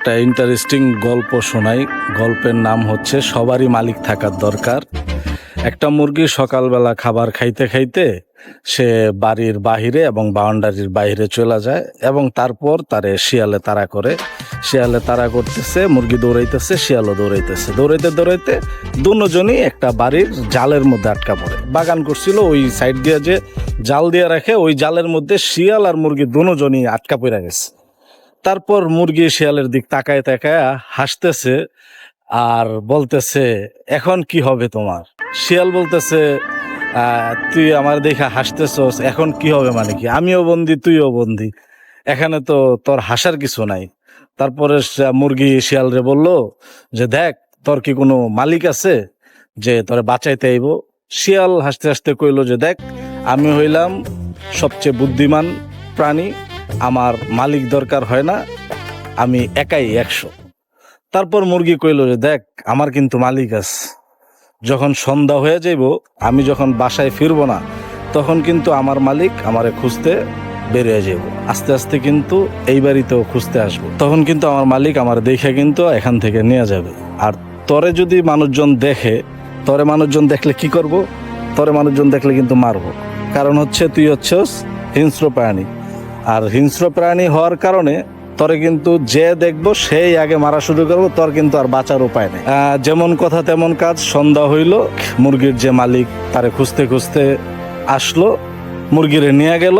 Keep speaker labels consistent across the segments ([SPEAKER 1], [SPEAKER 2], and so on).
[SPEAKER 1] একটা ইন্টারেস্টিং গল্প শোনাই। গল্পের নাম হচ্ছে, সবারই মালিক থাকার দরকার। একটা মুরগি সকালবেলা খাবার খাইতে খাইতে সে বাড়ির বাহিরে এবং বাউন্ডারির বাইরে চলে যায় এবং তারপর তারে শিয়ালে তাড়া করে। শিয়ালে তাড়া করতেছে, মুরগি দৌড়াইতেছে, শিয়ালও দৌড়াইতেছে। দৌড়াইতে দৌড়াইতে দুজনই একটা বাড়ির জালের মধ্যে আটকা পড়ে। বাগান করছিল, ওই সাইড দিয়ে যে জাল দিয়ে রাখে, ওই জালের মধ্যে শিয়াল আর মুরগি দুজনই আটকা পড়ে গেছে। তারপর মুরগি শিয়ালের দিক তাকায় তাকায় হাসতেছে আর বলতেছে, এখন কি হবে তোমার? শিয়াল বলতেছে তুই আমার দেখে হাসতেছস, এখন কি হবে মানে কি? আমিও বন্দি, তুইও বন্দি। এখানে তো তোর হাসার কিছু নাই। তারপরে মুরগি শিয়ালরে বলল, যে দেখ, তোর কি কোনো মালিক আছে যে তোরে বাঁচাইতে আইব? শিয়াল হাসতে হাসতে কইলো যে, দেখ, আমি হইলাম সবচেয়ে বুদ্ধিমান প্রাণী আমার মালিক দরকার হয় না, আমি একাই একশো। তারপর মুরগি কইলো যে, দেখ, আমার কিন্তু মালিক আছে যখন সন্ধ্যা হয়ে যাইব, আমি যখন বাসায় ফিরবো না, তখন কিন্তু আমার মালিক আমারে খুঁজতে বেরিয়ে যাব আস্তে আস্তে কিন্তু এই বাড়িতেও খুঁজতে আসব। তখন কিন্তু আমার মালিক আমার দেখে কিন্তু এখান থেকে নিয়ে যাবে। আর তরে যদি মানুষজন দেখে, তরে মানুষজন দেখলে কি করব? তরে মানুষজন দেখলে কিন্তু মারবো। কারণ হচ্ছে, তুই হচ্ছস হিংস্র প্রাণী। আর হিংস্র প্রাণী হওয়ার কারণে তরে কিন্তু যে দেখব সেই আগে মারা শুরু করব, তোর কিন্তু আর বাঁচার উপায় নেই। যেমন কথা তেমন কাজ, সন্ধ্যা হইল, মুরগির যে মালিক তারে খুঁজতে খুঁজতে আসলো, মুরগিরে নিয়ে গেল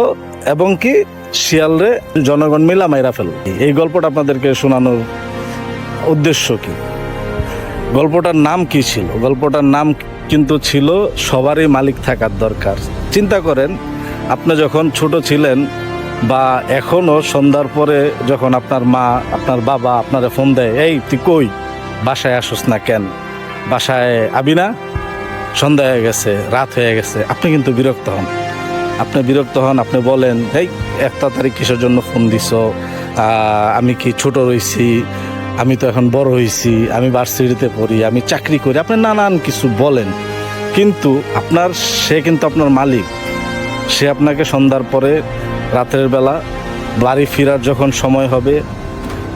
[SPEAKER 1] এবং কি শিয়ালরে জনগণ মিলা মাইরা ফেল এই গল্পটা আপনাদেরকে শোনানোর উদ্দেশ্য কি? গল্পটার নাম কি ছিল? গল্পটার নাম কিন্তু ছিল, সবারই মালিক থাকার দরকার। চিন্তা করেন, আপনি যখন ছোট ছিলেন বা এখনও সন্ধ্যার পরে যখন আপনার মা, আপনার বাবা আপনারে ফোন দেয়, এই, তুই কই? বাসায় আসোস না কেন? বাসায় আবি না? সন্ধ্যা হয়ে গেছে, রাত হয়ে গেছে, আপনি কিন্তু বিরক্ত হন। আপনি বিরক্ত হন, আপনি বলেন, এই একটা তারিখ কিসের জন্য ফোন দিছ? আমি কি ছোট রইছি? আমি তো এখন বড় হয়েছি আমি ভার্সিটিতে পড়ি, আমি চাকরি করি। আপনি নানান কিছু বলেন, কিন্তু আপনার, সে কিন্তু আপনার মালিক। সে আপনাকে সন্ধ্যার পরে রাতের বেলা বাড়ি ফেরার যখন সময় হবে,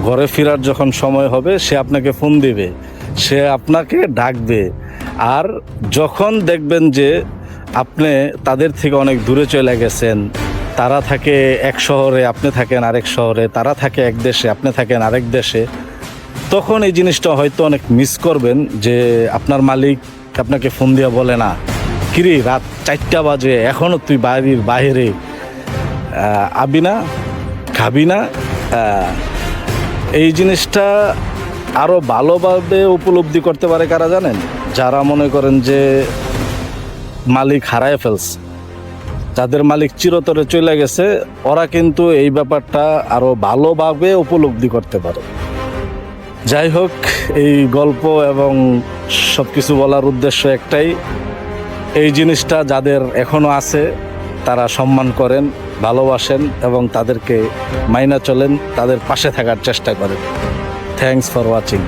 [SPEAKER 1] ঘরে ফেরার যখন সময় হবে, সে আপনাকে ফোন দিবে। সে আপনাকে ডাকবে। আর যখন দেখবেন যে আপনি তাদের থেকে অনেক দূরে চলে গেছেন, তারা থাকে এক শহরে, আপনি থাকেন আরেক শহরে, তারা থাকে এক দেশে, আপনি থাকেন আরেক দেশে, তখন এই জিনিসটা হয়তো অনেক মিস করবেন যে আপনার মালিক আপনাকে ফোন দিয়ে বলে না, কিরে, রাত চারটা বাজে এখনও তুই বাড়ির বাইরে আবি না খাবি না এই জিনিসটা আরও ভালোভাবে উপলব্ধি করতে পারে কারা জানেন? যারা মনে করেন যে মালিক হারায় ফেলছে, যাদের মালিক চিরতরে চলে গেছে, ওরা কিন্তু এই ব্যাপারটা আরও ভালোভাবে উপলব্ধি করতে পারে। যাই হোক, এই গল্প এবং সব কিছু বলার উদ্দেশ্য একটাই, এই জিনিসটা যাদের এখনও আছে, তারা সম্মান করেন। ভালোবাসেন এবং তাদেরকে মাইনা চলেন তাদের পাশে থাকার চেষ্টা করেন। Thanks for watching